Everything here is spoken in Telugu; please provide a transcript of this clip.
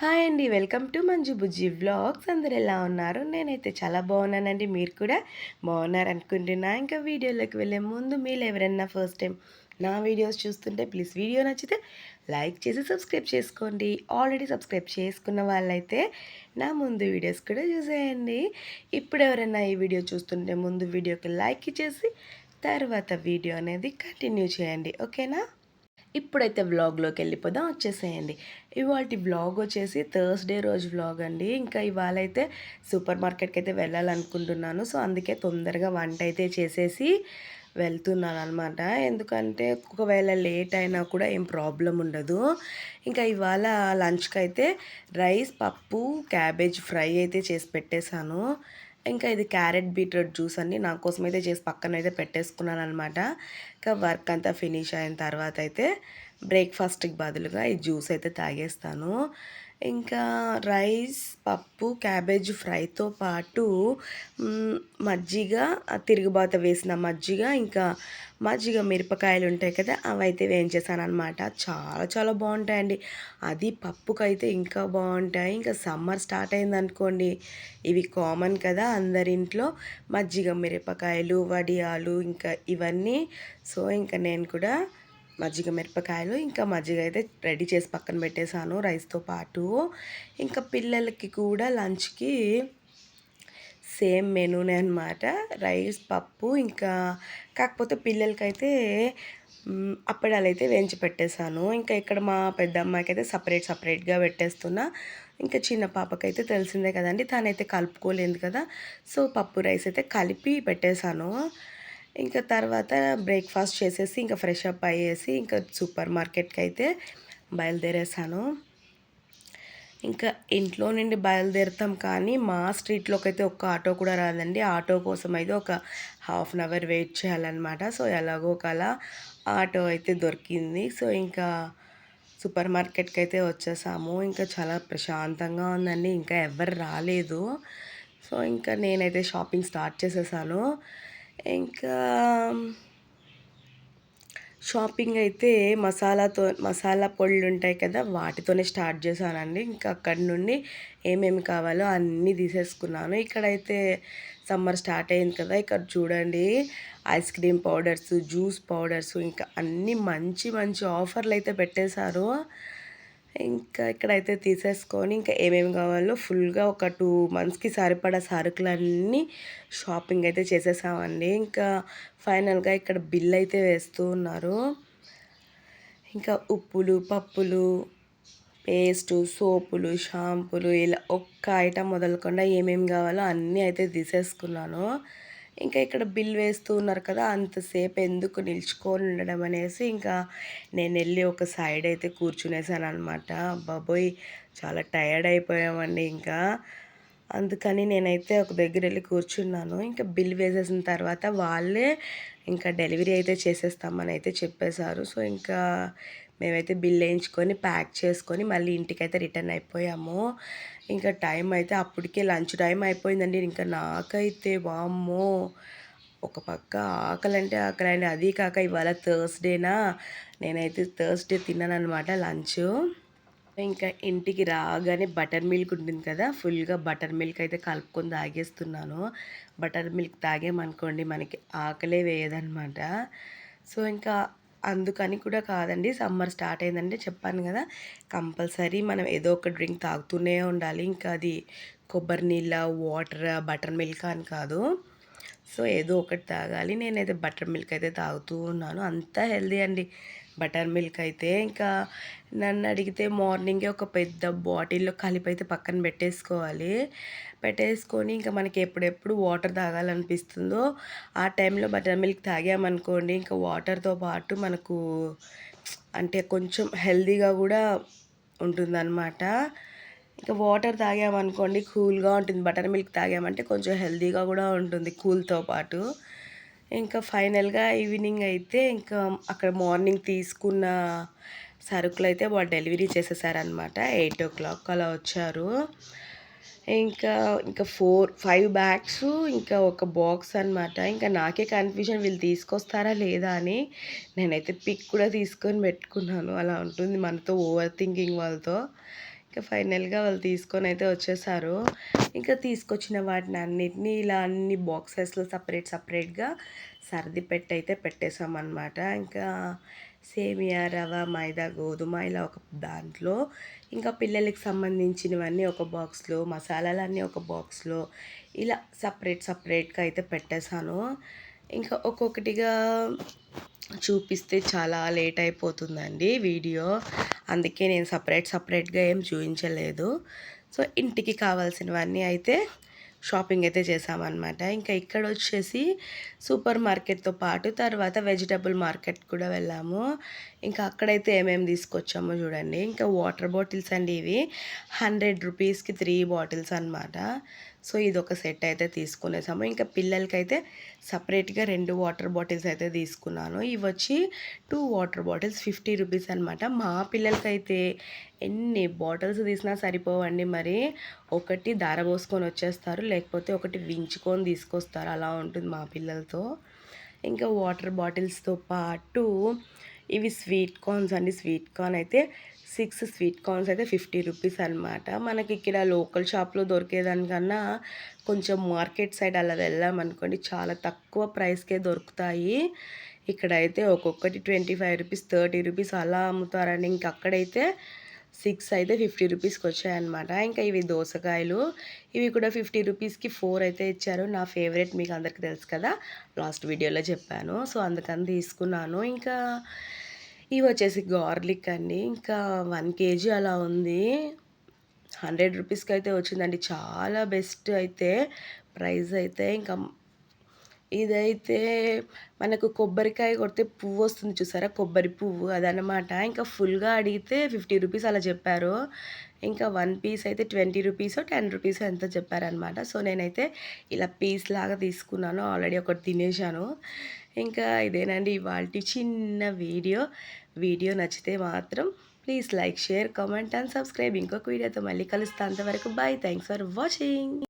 హాయ్ అండి. Welcome to Manju Bujji vlogs. అందరు ఎలా ఉన్నారు? నేనైతే చాలా బాగున్నానండి. మీరు కూడా బాగున్నారు అనుకుంటున్నా. ఇంకా వీడియోలోకి వెళ్ళే ముందు మీరు ఎవరైనా ఫస్ట్ టైం నా వీడియోస్ చూస్తుంటే ప్లీజ్ వీడియో నచ్చితే లైక్ చేసి సబ్స్క్రైబ్ చేసుకోండి. ఆల్రెడీ సబ్స్క్రైబ్ చేసుకున్న వాళ్ళైతే నా ముందు వీడియోస్ కూడా చూసేయండి. ఇప్పుడు ఎవరైనా ఈ వీడియో చూస్తుంటే ముందు వీడియోకి లైక్ ఇచ్చేసి తర్వాత వీడియో అనేది కంటిన్యూ చేయండి. ఓకేనా ఇప్పుడైతే వ్లాగ్లోకి వెళ్ళిపోదాం వచ్చేసేయండి. ఇవాళ వ్లాగ్ వచ్చేసి థర్స్డే రోజు వ్లాగ్ అండి. ఇంకా ఇవాళ అయితే సూపర్ మార్కెట్కి అయితే వెళ్ళాలనుకుంటున్నాను. సో అందుకే తొందరగా వంట అయితే చేసేసి వెళ్తున్నాను అనమాట ఎందుకంటే ఒకవేళ లేట్ అయినా కూడా ఏం ప్రాబ్లం ఉండదు. ఇంకా ఇవాళ లంచ్కి అయితే రైస్ పప్పు క్యాబేజ్ ఫ్రై అయితే చేసి పెట్టేశాను. ఇంకా ఇది క్యారెట్ బీట్రూట్ జ్యూస్ అన్ని నా కోసం అయితే చేసి పక్కన అయితే పెట్టేసుకున్నాను అనమాట ఇంకా వర్క్ అంతా ఫినిష్ అయిన తర్వాత అయితే బ్రేక్ఫాస్ట్కి బదులుగా ఈ జ్యూస్ అయితే తాగేస్తాను. ఇంకా రైస్ పప్పు క్యాబేజ్ ఫ్రైతో పాటు మజ్జిగ తిరుగుబాత వేసిన మజ్జిగ ఇంకా మజ్జిగ మిరపకాయలు ఉంటాయి కదా అవి అయితే వేయించేసాను అనమాట చాలా చాలా బాగుంటాయండి. అది పప్పుకైతే ఇంకా బాగుంటాయి. ఇంకా సమ్మర్ స్టార్ట్ అయిందనుకోండి ఇవి కామన్ కదా అందరింట్లో. మజ్జిగ మిరపకాయలు వడియాలు ఇంకా ఇవన్నీ. సో ఇంకా నేను కూడా మజ్జిగ మిరపకాయలు ఇంకా మజ్జిగ అయితే రెడీ చేసి పక్కన పెట్టేశాను రైస్తో పాటు. ఇంకా పిల్లలకి కూడా లంచ్కి సేమ్ మెనూనే అనమాట రైస్ పప్పు ఇంకా కాకపోతే పిల్లలకైతే అప్పడాలు అయితే వేయించి పెట్టేశాను. ఇంకా ఇక్కడ మా పెద్ద అమ్మాయికి అయితే సపరేట్ సపరేట్గా పెట్టేస్తున్నా. ఇంకా చిన్న పాపకైతే తెలిసిందే కదండి తనైతే కలుపుకోలేదు కదా. సో పప్పు రైస్ అయితే కలిపి పెట్టేశాను. ఇంకా తర్వాత బ్రేక్ఫాస్ట్ చేసేసి ఇంకా ఫ్రెష్ అప్ అయ్యేసి ఇంకా సూపర్ మార్కెట్కి అయితే బయలుదేరేసాను. ఇంకా ఇంట్లో నుండి బయలుదేరుతాం కానీ మా స్ట్రీట్లోకి అయితే ఒక్క ఆటో కూడా రాదండి. ఆటో కోసం అయితే ఒక హాఫ్ అన్ అవర్ వెయిట్ చేయాలన్నమాట. సో ఎలాగో కలా ఆటో అయితే దొరికింది. సో ఇంకా సూపర్ మార్కెట్కి అయితే వచ్చేసాము. ఇంకా చాలా ప్రశాంతంగా ఉందండి. ఇంకా ఎవరు రాలేదు. సో ఇంకా నేనైతే షాపింగ్ స్టార్ట్ చేసేసాను. ఇంకా షాపింగ్ అయితే మసాలాతో మసాలా పొళ్ళు ఉంటాయి కదా వాటితోనే స్టార్ట్ చేశానండి. ఇంకా అక్కడి నుండి ఏమేమి కావాలో అన్నీ తీసేసుకున్నాను. ఇక్కడైతే సమ్మర్ స్టార్ట్ అయింది కదా ఇక్కడ చూడండి ice cream powders juice powders ఇంకా అన్నీ మంచి మంచి ఆఫర్లు అయితే పెట్టేశారు. ఇంకా ఇక్కడైతే తీసేసుకొని ఇంకా ఏమేమి కావాలో ఫుల్గా ఒక టూ మంత్స్కి సరిపడా సరుకులన్నీ షాపింగ్ అయితే చేసేసామండి. ఇంకా ఫైనల్గా ఇక్కడ బిల్ అయితే వేస్తూ ఉన్నారు. ఇంకా ఉప్పులు పప్పులు పేస్టు సోపులు షాంపులు ఇలా ఒక్క ఐటమ్ మొదలకుండా ఏమేమి కావాలో అన్నీ అయితే తీసేసుకున్నాను. ఇంకా ఇక్కడ బిల్ వేస్తూ ఉన్నారు కదా అంతసేపు ఎందుకు నిల్చుకొని ఉండడం అనేసి ఇంకా నేను వెళ్ళి ఒక సైడ్ అయితే కూర్చునేసాను అనమాట బాబోయ్ చాలా టయర్డ్ అయిపోయామండి ఇంకా. అందుకని నేనైతే ఒక దగ్గర వెళ్ళి కూర్చున్నాను. ఇంకా బిల్ వేసేసిన తర్వాత వాళ్ళే ఇంకా డెలివరీ అయితే చేసేస్తామని అయితే చెప్పేశారు. సో ఇంకా మేమైతే బిల్ వేయించుకొని ప్యాక్ చేసుకొని మళ్ళీ ఇంటికైతే రిటర్న్ అయిపోయాము. ఇంకా టైం అయితే అప్పటికే లంచ్ టైం అయిపోయిందండి. ఇంకా నాకైతే వామ్మో! ఒక పక్క ఆకలి అంటే ఆకలి అండి అది కాక ఇవాళ థర్స్డేనా? నేనైతే థర్స్డే తిన్నాను అనమాట లంచ్. ఇంకా ఇంటికి రాగానే బటర్ మిల్క్ ఉంటుంది కదా ఫుల్గా బటర్ మిల్క్ అయితే కలుపుకొని తాగేస్తున్నాను. బటర్ మిల్క్ తాగేమనుకోండి మనకి ఆకలే వేయదనమాట సో ఇంకా అందుకని కూడా కాదండి సమ్మర్ స్టార్ట్ అయిందంటే చెప్పాను కదా కంపల్సరీ మనం ఏదో ఒక డ్రింక్ తాగుతూనే ఉండాలి. ఇంకా అది కొబ్బరి నీళ్ళ వాటర్ బటర్ మిల్క్ అని కాదు. సో ఏదో ఒకటి తాగాలి. నేనైతే బటర్ మిల్క్ అయితే తాగుతూ ఉన్నాను. అంతా హెల్దీ అండి. బటర్ మిల్క్ అయితే ఇంకా నన్ను అడిగితే మార్నింగే ఒక పెద్ద బాటిల్లో కలిపి అయితే పక్కన పెట్టేసుకోవాలి. పెట్టేసుకొని ఇంకా మనకి ఎప్పుడెప్పుడు వాటర్ తాగాలనిపిస్తుందో ఆ టైంలో బటర్ మిల్క్ తాగామనుకోండి ఇంకా వాటర్తో పాటు మనకు అంటే కొంచెం హెల్దీగా కూడా ఉంటుందన్నమాట. ఇంకా వాటర్ తాగామనుకోండి కూల్గా ఉంటుంది. బటర్ మిల్క్ తాగామంటే కొంచెం హెల్దీగా కూడా ఉంటుంది కూల్తో పాటు. ఇంకా ఫైనల్గా ఈవినింగ్ అయితే ఇంకా అక్కడ మార్నింగ్ తీసుకున్న సరుకులు అయితే వాళ్ళు డెలివరీ చేసేసారనమాట ఎయిట్ ఓ క్లాక్ అలా వచ్చారు. ఇంకా ఇంకా ఫోర్ ఫైవ్ బ్యాగ్స్ ఇంకా ఒక బాక్స్ అనమాట ఇంకా నాకే కన్ఫ్యూజన్ వీళ్ళు తీసుకొస్తారా లేదా అని నేనైతే పిక్ కూడా తీసుకొని పెట్టుకున్నాను. అలా ఉంటుంది మనతో ఓవర్ థింకింగ్ వాళ్ళతో. ఇంకా ఫైనల్గా వాళ్ళు తీసుకొని అయితే వచ్చేసారు. ఇంకా తీసుకొచ్చిన వాటిని అన్నిటినీ ఇలా అన్ని బాక్సెస్లో సపరేట్ సపరేట్గా సర్ది పెట్టి అయితే పెట్టేసామన్నమాట. ఇంకా సేమియా రవ మైదా గోధుమ ఇలా ఒక దాంట్లో ఇంకా పిల్లలకి సంబంధించినవన్నీ ఒక బాక్స్లో మసాలాలన్నీ ఒక బాక్స్లో ఇలా సపరేట్ సపరేట్గా అయితే పెట్టేశాను. ఇంకా ఒక్కొక్కటిగా చూపిస్తే చాలా లేట్ అయిపోతుందండి వీడియో. అందుకే నేను సపరేట్ సపరేట్గా ఏం చూపించలేదు. సో ఇంటికి కావాల్సినవన్నీ అయితే షాపింగ్ అయితే చేసామన్నమాట. ఇంకా ఇక్కడ వచ్చేసి సూపర్ మార్కెట్తో పాటు తర్వాత వెజిటబుల్ మార్కెట్ కూడా వెళ్ళాము. ఇంకా అక్కడైతే ఏమేమి తీసుకొచ్చామో చూడండి. ఇంకా వాటర్ బాటిల్స్ అండి ఇవి. హండ్రెడ్ రూపీస్కి త్రీ బాటిల్స్ అనమాట సో ఇది ఒక సెట్ అయితే తీసుకునేసాము. ఇంకా పిల్లలకైతే సపరేట్గా రెండు వాటర్ బాటిల్స్ అయితే తీసుకున్నాను. ఇవి వచ్చి two water bottles fifty rupees అనమాట మా పిల్లలకైతే ఎన్ని బాటిల్స్ తీసినా సరిపోవండి మరి. ఒకటి దార పోసుకొని వచ్చేస్తారు. లేకపోతే ఒకటి వించుకొని తీసుకొస్తారు. అలా ఉంటుంది మా పిల్లలతో. ఇంకా వాటర్ బాటిల్స్తో పాటు ఇవి స్వీట్ కార్న్స్ అండి స్వీట్ కార్న్ అయితే సిక్స్ స్వీట్ కార్న్స్ అయితే ఫిఫ్టీ రూపీస్ అనమాట మనకి ఇక్కడ లోకల్ షాప్లో దొరికేదానికన్నా కొంచెం మార్కెట్ సైడ్ అలా వెళ్ళామనుకోండి చాలా తక్కువ ప్రైస్కే దొరుకుతాయి. ఇక్కడైతే ఒక్కొక్కటి twenty five rupees thirty rupees అలా అమ్ముతారండి. ఇంకక్కడైతే సిక్స్ అయితే ఫిఫ్టీ రూపీస్కి వచ్చాయన్నమాట. ఇంకా ఇవి దోసకాయలు. ఇవి కూడా ఫిఫ్టీ రూపీస్కి ఫోర్ అయితే ఇచ్చారు. నా ఫేవరెట్ మీకు అందరికీ తెలుసు కదా. లాస్ట్ వీడియోలో చెప్పాను. సో అందుకని తీసుకున్నాను. ఇంకా ఇవి వచ్చేసి గార్లిక్ అండి. ఇంకా వన్ కేజీ అలా ఉంది. హండ్రెడ్ రూపీస్కి అయితే వచ్చిందండి. చాలా బెస్ట్ అయితే. ప్రైస్ అయితే ఇంకా ఇదైతే మనకు కొబ్బరికాయ కొడితే పువ్వు వస్తుంది చూసారా? కొబ్బరి పువ్వు అదనమాట ఇంకా ఫుల్గా అడిగితే ఫిఫ్టీ రూపీస్ అలా చెప్పారు. ఇంకా వన్ పీస్ అయితే ట్వంటీ రూపీస్ టెన్ రూపీస్ ఎంత చెప్పారనమాట సో నేనైతే ఇలా పీస్ లాగా తీసుకున్నాను. ఆల్రెడీ ఒకటి తినేసాను ఇంకా ఇదేనండి ఇవాళ చిన్న వీడియో. వీడియో నచ్చితే మాత్రం please like share comment and subscribe. ఇంకొక వీడియోతో మళ్ళీ కలుస్తా అంతవరకు బాయ్ థ్యాంక్స్ ఫర్ వాచింగ్.